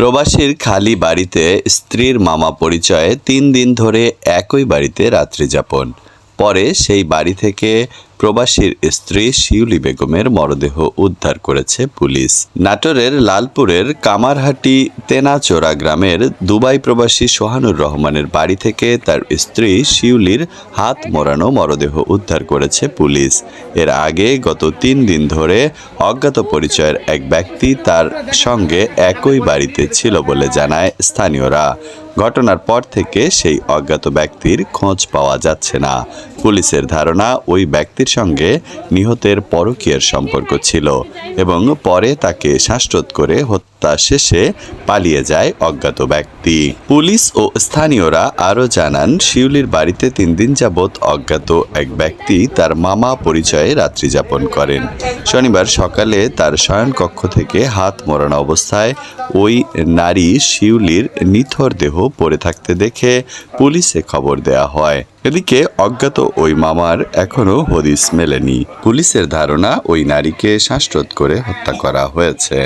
প্রবাসীর খালি বাড়িতে স্ত্রীর মামা পরিচয়ে তিন দিন ধরে একই বাড়িতে রাত্রি যাপন পরে সেই বাড়ি থেকে প্রবাসীর স্ত্রী শিউলি বেগমের মরদেহ উদ্ধার করেছে পুলিশ। নাটোরের লালপুরের কামারহাটি তেনাচোরা গ্রামের দুবাই প্রবাসী সোহানুর রহমানের বাড়ি থেকে তার স্ত্রী শিউলির হাত মোড়ানো মরদেহ উদ্ধার করেছে পুলিশ। এর আগে গত তিন দিন ধরে অজ্ঞাত পরিচয়ের এক ব্যক্তি তার সঙ্গে একই বাড়িতে ছিল বলে জানায় স্থানীয়রা। ঘটনার পর থেকে সেই অজ্ঞাত ব্যক্তির খোঁজ পাওয়া যাচ্ছে না। পুলিশের ধারণা, ওই ব্যক্তির সঙ্গে নিহতের পরকীয়ার সম্পর্ক ছিল এবং পরে তাকে শ্বাসরোধ করে হত্যা শেষে পালিয়ে যায় অজ্ঞাত ব্যক্তি। পুলিশ ও স্থানীয়রা আরও জানান, শিউলির বাড়িতে তিন দিন যাবৎ অজ্ঞাত এক ব্যক্তি তার মামা পরিচয়ে রাত্রি যাপন করেন। শনিবার সকালে তার শয়নকক্ষ থেকে হাত মোড়ানো অবস্থায় ওই নারী শিউলির নিথর দেহ পড়ে থাকতে দেখে পুলিশে খবর দেয়া হয়। এদিকে অজ্ঞাত ওই মামার এখনও হদিস মেলেনি। পুলিশের ধারণা ওই নারীকে শ্বাসরোধ করে হত্যা করা হয়েছে।